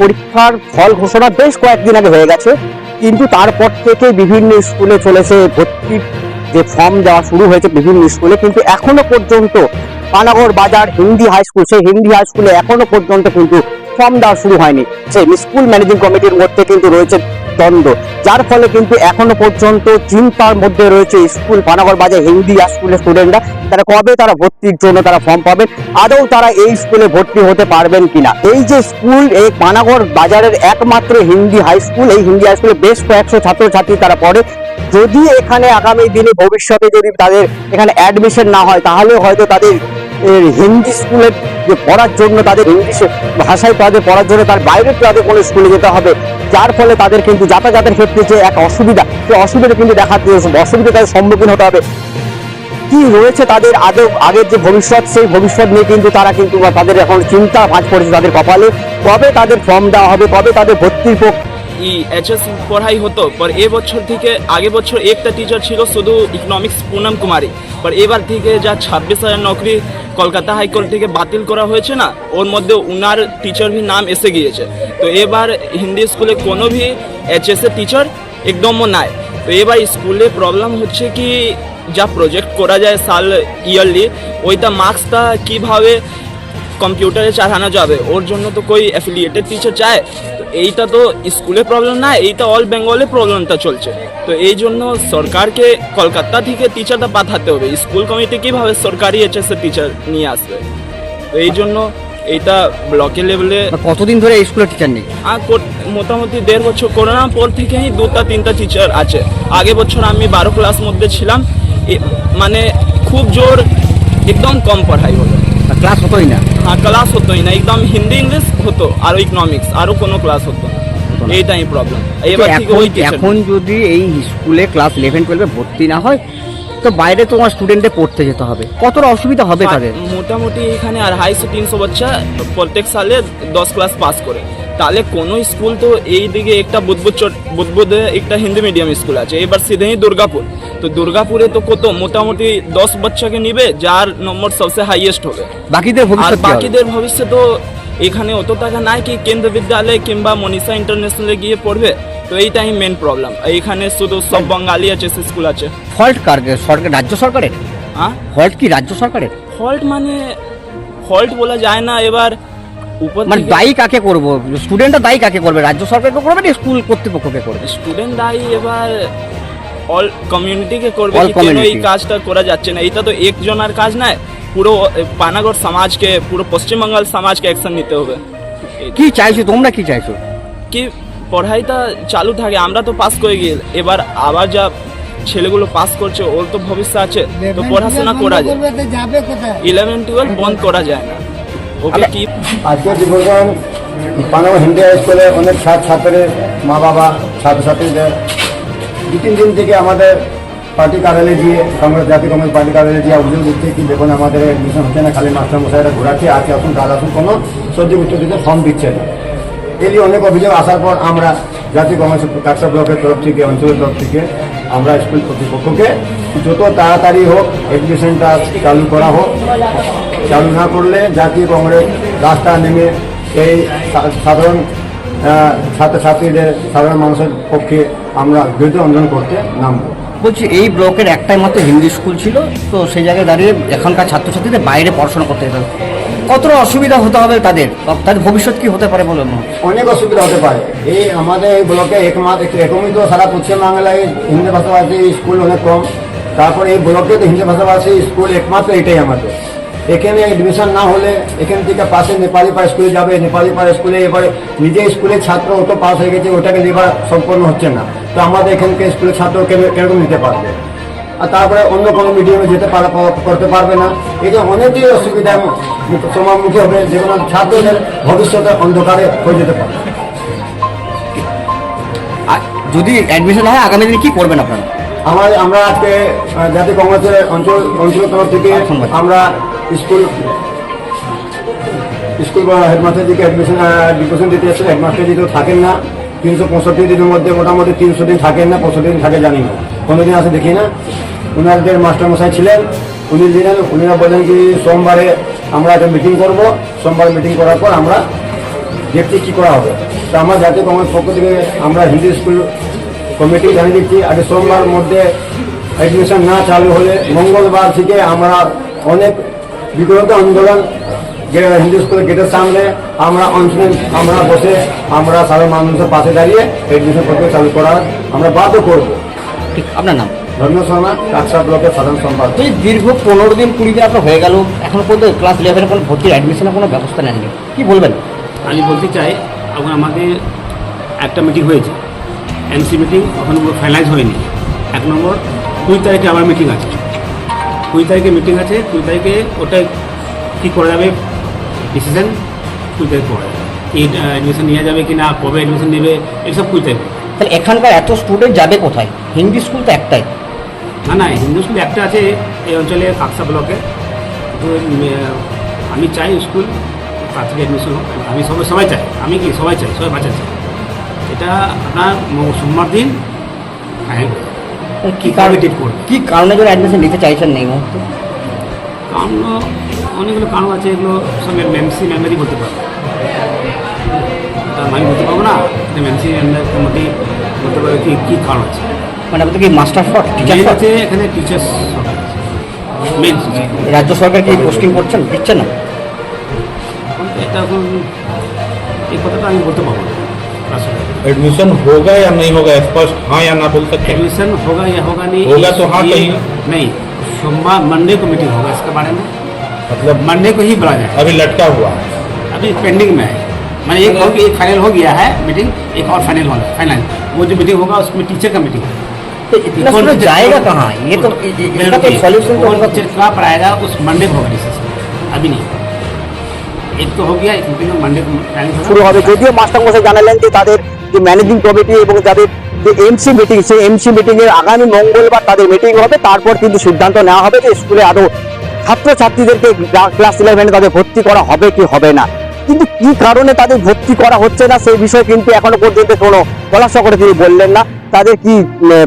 পরীক্ষার ফল ঘোষণা বেশ কয়েকদিন আগে হয়ে গেছে, কিন্তু তারপর থেকে বিভিন্ন স্কুলে চলেছে ভর্তির যে ফর্ম দেওয়া শুরু হয়েছে বিভিন্ন স্কুলে, কিন্তু এখনও পর্যন্ত পানাগড় বাজার হিন্দি হাই স্কুল, সেই হিন্দি হাই স্কুলে এখনও পর্যন্ত কিন্তু ফর্ম দেওয়া শুরু হয়নি। সেই স্কুল ম্যানেজিং কমিটির মধ্যে কিন্তু রয়েছে দ্বন্দ্ব। যার ফলে কিন্তু এখনও পর্যন্ত চিন্তার মধ্যে রয়েছে স্কুল পানাগড় বাজার হিন্দি স্কুলের স্টুডেন্টরা তারা কবে তারা ভর্তির জন্য তারা ফর্ম পাবেন আদৌ তারা এই স্কুলে ভর্তি হতে পারবেন কিনা? এই যে স্কুল এই পানাগড় বাজারের একমাত্র হিন্দি হাই স্কুল এই হিন্দি হাই স্কুলে বেশ কয়েকশো ছাত্রছাত্রী তারা পড়ে। যদি এখানে আগামী দিনে ভবিষ্যতে যদি তাদের এখানে অ্যাডমিশন না হয়, তাহলে হয়তো তাদের হিন্দি স্কুলে যে পড়ার জন্য তাদের ইংলিশ ভাষায় তাদের পড়ার জন্য তার বাইরে তাদের কোনো স্কুলে যেতে হবে। যার ফলে তাদের কিন্তু যাতায়াতের ক্ষেত্রে যে এক অসুবিধা সেই অসুবিধা কিন্তু দেখা অসুবিধা তাদের সম্মুখীন হতে হবে। কি রয়েছে তাদের আদৌ আগের যে ভবিষ্যৎ, সেই ভবিষ্যৎ নিয়ে কিন্তু তারা কিন্তু তাদের এখন চিন্তা ভাঁজ পড়েছে তাদের কপালে। কবে তাদের ফর্ম দেওয়া হবে, কবে তাদের ভর্তির এইচএস পড়াই হতো, পর এ বছর থেকে আগে বছর একটা টিচার ছিল শুধু ইকোনমিক্স পুনম কুমারী। পর এবার থেকে যা ছাব্বিশ হাজার নকরি কলকাতা হাইকোর্ট থেকে বাতিল করা হয়েছে না, ওর মধ্যে উনার টিচার ভি নাম এসে গিয়েছে। তো এবার হিন্দি স্কুলে কোনো ভি এইচএস টিচার একদমও নাই। তো এবার স্কুলে প্রবলেম হচ্ছে কি, যা প্রজেক্ট করা যায় সাল ইয়ারলি ওইটা মার্কসটা কীভাবে কম্পিউটারে চালানো যাবে? ওর জন্য তো কই অ্যাফিলিয়েটেড টিচার চায়? এইটা তো স্কুলে প্রবলেম না এইটা অল বেঙ্গলে প্রবলেমটা চলছে। তো এই জন্য সরকারকে কলকাতা থেকে টিচারটা পাঠাতে হবে। স্কুল কমিটি কীভাবে সরকারি এইচএস এর টিচার নিয়ে আসবে? তো এই জন্য এইটা ব্লকের লেভেলে কতদিন ধরে এই স্কুলের টিচার নেই? আর মোটামুটি দেড় বছর করোনার পর থেকেই দুটা তিনটা টিচার আছে। আগে বছর আমি বারো ক্লাস মধ্যে ছিলাম। মানে খুব জোর একদম কম পড়াই হলো। ক্লাস হতোই না? ক্লাস হতোই না একদম হিন্দি ইংলিশ হতো আর ইকোনমিক্স আরও কোনো ক্লাস হতো না। এইটাই প্রবলেম এবার এখন যদি এই স্কুলে ক্লাস ইলেভেন টুয়েলভে ভর্তি না হয় তো বাইরে তোমার স্টুডেন্টে পড়তে যেতে হবে। কতটা অসুবিধা হবে তাদের? মোটামুটি এখানে আর আড়াইশো তিনশো বাচ্চা প্রত্যেক সালে দশ ক্লাস পাস করে। তাহলে কোনো স্কুল তো এই দিকে একটা বুধবুদ বুধবুদে একটা হিন্দি মিডিয়াম স্কুল আছে এবার সিধেই দুর্গাপুর। তো দুর্গাপুরে তো কত মোটামুটি দশ বাচ্চাকে নিবে যার নম্বর সবচেয়ে হাইয়েস্ট হবে। বাকিদের আর? বাকিদের ভবিষ্যৎ তো এখানে অত টাকা নাই কি কেন্দ্র বিদ্যালয় কিংবা মনীষা ইন্টারন্যাশনালে গিয়ে পড়বে তো এইটাই মেন প্রবলেম এইখানে শুধু সব বাঙালি আছে স্কুল আছে। ফল্ট কার সরকার রাজ্য সরকারের? হ্যাঁ ফল্ট কি রাজ্য সরকারের? ফল্ট মানে ফল্ট বলা যায় না এবার মানে দায়ী কাকে করব? স্টুডেন্টরা দায়ী কাকে করবে? রাজ্য সরকারকে করবে না স্কুল কর্তৃপক্ষকে করবে? স্টুডেন্ট দায়ী এবার অল কমিউনিটিকে করবে কেন এই কাজটা করা যাচ্ছে না? এটা তো একজনের কাজ নয় পুরো পানাগড় সমাজকে পুরো পশ্চিমবাংলার সমাজকে অ্যাকশন নিতে হবে। কি চাইছো? তোমরা কি চাইছো? কি পড়াইটা চালু থাকে আমরা তো পাস করে গিয়ে এবার আবার যা ছেলেগুলো পাস করছে ওর তো ভবিষ্যৎ আছে। তো পড়াশোনা করা যায়। ইলেভেন টুয়েলভ বন্ধ করা যায় না। ওকে কি? আজকের দিবসন পানামা হিন্দি হাই স্কুলে অনেক ছাত্র ছাত্রের মা বাবা ছাত্রছাত্রীদের। দু তিন দিন থেকে আমাদের পার্টি কার্যালয়ে গিয়ে কংগ্রেস জাতীয় কংগ্রেস পার্টি কার্যালয়ে গিয়ে অভিযোগ দিচ্ছে কি দেখুন আমাদের এডমিশন হচ্ছে না খালি মাস্টার মশাইরা ঘোরাচ্ছে আজকে আসুন কাল আসুন কোনো সহ্য উত্তর দিতে ফর্ম দিচ্ছে না। এই নিয়ে অনেক অভিযোগ আসার পর আমরা জাতীয় কংগ্রেস কাকসা ব্লকের তরফ থেকে অঞ্চলের তরফ থেকে আমরা স্কুল কর্তৃপক্ষকে যত তাড়াতাড়ি হোক এডমিশনটা চালু করা হোক। চালু না করলে জাতীয় কংগ্রেস রাস্তা নেমে এই সাধারণ ছাত্রছাত্রীদের সাধারণ মানুষের পক্ষে আমরা বিরুদ্ধে আন্দোলন করতে নামবো। বলছি এই ব্লকের একটাই মাত্র হিন্দি স্কুল ছিল তো সেই জায়গায় দাঁড়িয়ে এখনকার ছাত্রছাত্রীদের বাইরে পড়াশোনা করতে যেতে। হবে কতটা অসুবিধা হতে হবে তাদের? তাদের ভবিষ্যৎ কি হতে পারে বলে অনেক অসুবিধা হতে পারে। এই আমাদের এই ব্লকে একমাত্র এরকমই তো সারা পশ্চিমবাংলায় হিন্দি ভাষাভাষী স্কুল অনেক কম। তারপরে এই ব্লকে তো হিন্দি ভাষাভাষী স্কুল একমাত্র এটাই আমাদের। এখানে এডমিশন না হলে এখান থেকে পাশে নেপালি পাড়া স্কুলে যাবে। নেপালি পাড়া স্কুলে এবারে নিজে স্কুলের ছাত্র অত পাস হয়ে গেছে ওটাকে নেবার সম্পন্ন হচ্ছে না। তো আমাদের এখানকে স্কুলের ছাত্র কেন- কীরকম নিতে পারবে? আর তারপরে অন্য কোনো মিডিয়ামে যেতে পারা করতে পারবে না। এই যে অনেকই অসুবিধার মুখ- সম্মুখী হবে যেগুলো ছাত্রদের ভবিষ্যতে অন্ধকারে হয়ে যেতে পারে। যদি অ্যাডমিশন হয় আগামী দিনে কি করবেন আপনারা? আমার আমরা আজকে জাতীয় কংগ্রেসের অঞ্চল অঞ্চল তরফ থেকে আমরা স্কুল। স্কুল বা হেডমাস্টারজিকে অ্যাডমিশন ডিপোশন দিতে এসেছে হেডমাস্টারজি তো থাকেন না, তিনশো পঁয়ষট্টি দিনের মধ্যে মোটামুটি তিনশো দিন থাকেন না, পঁয়ষট্টি দিন থাকে, জানি না। কোনো দিন আসে দেখি না। ওনাদের মাস্টারমশাই ছিলেন, উনি দিলেন উনিরা বলেন কি সোমবারে আমরা একটা মিটিং করব। সোমবার মিটিং করার পর আমরা দেখছি কী করা হবে। তো আমরা জাতীয় কংগ্রেস পক্ষ থেকে আমরা হিন্দি স্কুল কমিটি জানিয়ে দিচ্ছি। আগে সোমবার মধ্যে অ্যাডমিশন না চালু হলে মঙ্গলবার থেকে আমরা অনেক বিগত আন্দোলন যে হিন্দু স্কুলের গেটের সামনে আমরা অনশনে আমরা বসে আমরা সাধারণ মানুষের পাশে দাঁড়িয়ে এডমিশন প্রক্রিয়া চালু করার আমরা বাধ্য করব। ঠিক আপনার নাম? ধর্মীয় শর্মা কাকসা ব্লকের সাধারণ সম্পাদক। এই দীর্ঘ পনেরো দিন কুড়ি দিন আপনার হয়ে গেল এখন পর্যন্ত ক্লাস ইলেভেনে কোনো ভর্তির অ্যাডমিশনের কোনো ব্যবস্থা নেননি। কি বলবেন? আমি বলতে চাই এখন আমাদের একটা মিটিং হয়েছে এমসি মিটিং ওখানে ফাইনালাইজ হয়নি। এক নম্বর কুড়ি তারিখে আবার মিটিং আছে। কুড়ি তারিখে মিটিং আছে কুড়ি তারিখে ওটাই কী করা যাবে? ডিসিশন কুড়ি তারিখ করা যাবে। কি অ্যাডমিশন নিয়ে যাবে কি না কবে অ্যাডমিশন নেবে এইসব কুড়ি তারিখ। তাহলে এখানকার এত স্টুডেন্ট যাবে কোথায়? হিন্দি স্কুল তো একটাই। না না হিন্দু স্কুল একটা আছে এই অঞ্চলে কাকসা ব্লকে। তো আমি চাই স্কুল তাড়াতাড়ি অ্যাডমিশন হোক। আমি সবাই সবাই চাই। আমি কি? সবাই চাই সবাই বাচ্চা চাই। এটা আপনার সোমবার দিন হ্যাঁ, কি কারণে কি কারণে জন্য অ্যাডমিশন নিতে চাইছেন না এই মুহূর্তে? কারণ অনেকগুলো কারণ আছে এগুলো সব এমসি মেম্বারই বলতে পারবে। আমি বলতে পারব না এমসি মেম্বারের মধ্যেই বলতে পারবে কি কী কারণ আছে। মানে আপনাদের কি মাস্টার শট টিচার আছে এখানে টিচার্স মেন রাজ্য সরকার কি পোস্টিং করছেন? দিচ্ছে না? এটা এখন এই কথাটা আমি বলতে পারব না। एडमिशन होगा या नहीं होगा स्पष्ट हाँ या ना बोल सकते एडमिशन होगा या होगा नहीं होगा तो हाँ कहीं नहीं सोमवार मंडे को मीटिंग होगा इसके बारे में। मतलब मंडे को ही बुला जाए। अभी लटका हुआ है। अभी पेंडिंग में है। मैंने एक और एक फाइनल हो गया है मीटिंग एक और फाइनल होना फाइनल वो जो मीटिंग होगा उसमें टीचर का मीटिंग तो मतलब जाएगा कहाँ? ये तो सोल्यूशन तो सॉल्यूशन तो टीचर कहाँ पढ़ाएगा उस मंडे को होगा अभी नहीं। শুরু হবে। যদিও মাস্টার মশাই জানালেন যে তাদের যে ম্যানেজিং কমিটি এবং যাদের যে এমসি মিটিং সেই এমসি মিটিং এর আগামী মঙ্গলবার তাদের মিটিং হবে। তারপর কিন্তু সিদ্ধান্ত নেওয়া হবে যে স্কুলে আদৌ ছাত্রছাত্রীদেরকে ক্লাস ইলেভেনে তাদের ভর্তি করা হবে কি হবে না। কিন্তু কি কারণে তাদের ভর্তি করা হচ্ছে না, সেই বিষয়ে কিন্তু এখনও পর্যন্ত কোনো খোলাসা করে তিনি বললেন না। তাদের কি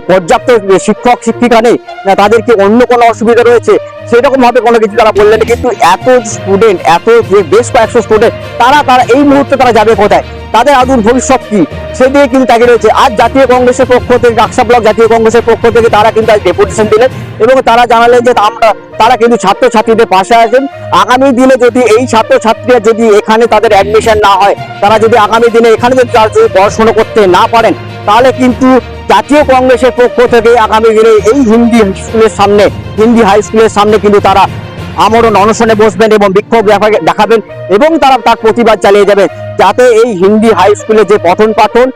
পর্যাপ্ত শিক্ষক, শিক্ষিকা নেই? না, তাদের কি অন্য কোনো অসুবিধা রয়েছে? সেরকম ভাবে কোনো কিছু তারা বললেন। কিন্তু এত স্টুডেন্ট এত যে বেশ কয়েকশো স্টুডেন্ট তারা তারা এই মুহূর্তে তারা যাবে কোথায়? তাদের আদুর ভবিষ্যৎ কি? সেদিকে কিন্তু তাকে রয়েছে। আজ জাতীয় কংগ্রেসের পক্ষ থেকে ডাকসা ব্লক জাতীয় কংগ্রেসের পক্ষ থেকে তারা কিন্তু আজ ডেপুটেশন দিলেন এবং তারা জানালেন যে আমরা, তারা কিন্তু ছাত্রছাত্রীদের পাশে আছেন। আগামী দিনে যদি এই ছাত্রছাত্রীরা যদি এখানে তাদের অ্যাডমিশন না হয়, তারা যদি আগামী দিনে এখানে যদি পড়াশোনা করতে না পারেন, তাহলে কিন্তু জাতীয় কংগ্রেসের পক্ষ থেকে আগামী দিনে এই হিন্দি স্কুলের সামনে, হিন্দি হাই স্কুলের সামনে কিন্তু তারা আমরণ অনশনে বসবেন এবং বিক্ষোভ দেখা- দেখাবেন এবং তারা তার প্রতিবাদ চালিয়ে যাবেন। যাতে এই হিন্দি হাই স্কুলে যে পঠন পাঠন,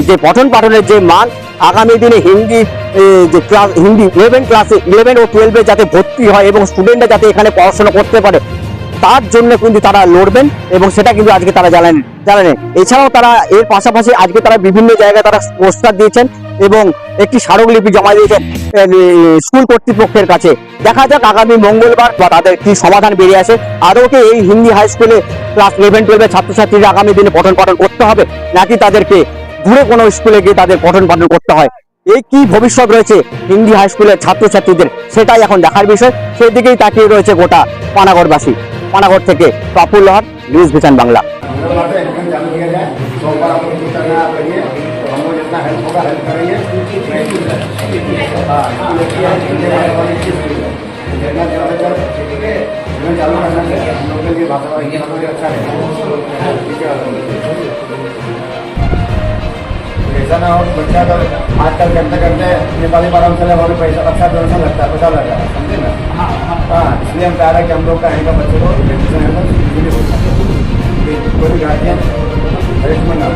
যে পঠন পাঠনের যে মান, আগামী দিনে হিন্দি যে ক্লাস হিন্দি ইলেভেন ক্লাসে ইলেভেন ও টুয়েলভে যাতে ভর্তি হয় এবং স্টুডেন্টরা যাতে এখানে পড়াশোনা করতে পারে। তার জন্য কিন্তু তারা লড়বেন এবং সেটা কিন্তু আজকে তারা জানেন জানালেন এছাড়াও তারা এর পাশাপাশি আজকে তারা বিভিন্ন জায়গায় তারা পোস্টার দিয়েছেন এবং একটি স্মারকলিপি জমা দিয়েছেন স্কুল কর্তৃপক্ষের কাছে। দেখা যাক আগামী মঙ্গলবার বা তাদের কি সমাধান বেরিয়ে আসে। আদৌ কি এই হিন্দি হাই স্কুলে ক্লাস ইলেভেন টুয়েলভের ছাত্রছাত্রীরা আগামী দিনে পঠন পাঠন করতে হবে, নাকি তাদেরকে দূরে কোনো স্কুলে গিয়ে তাদের পঠন পাঠন করতে হয়? এই কি ভবিষ্যৎ রয়েছে হিন্দি হাই স্কুলের ছাত্রছাত্রীদের, সেটাই এখন দেখার বিষয়। সেই দিকেই তাকিয়ে রয়েছে গোটা পানাগড়বাসী। পানাগড় থেকে প্রফুল্ল হর নিউজ ভিশন বাংলা मंगलवार से एडमिशन चालू किया जाए सोमवार आप लोग कुछ करना करिए हम लोग जितना हेल्प होगा हेल्प करेंगे हाँ, देखिए, हिंदी वाले वाले चीज़ भी है। जितना ज़्यादा ज़्यादा एडमिशन चालू करना है हम लोग के लिए भाषा हिंदी भाषा भी अच्छा रहेगा ठीक है ऐसा ना हो बच्चा तो आजकल करते करते नेपाली पाराम चले वाले पैसा अच्छा पैसा लगता है पैसा लगता है समझे ना हाँ इसलिए हम चाह रहे हैं कि हम लोग का आएगा बच्चों को एडमिशन है कोई भी गार्जियन हरेसमेंट ना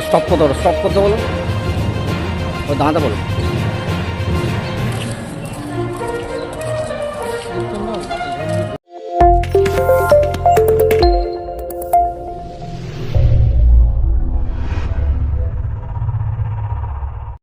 স্টপ করতে বলো স্টপ করতে বলো। ও দাঁড়াতে বলো।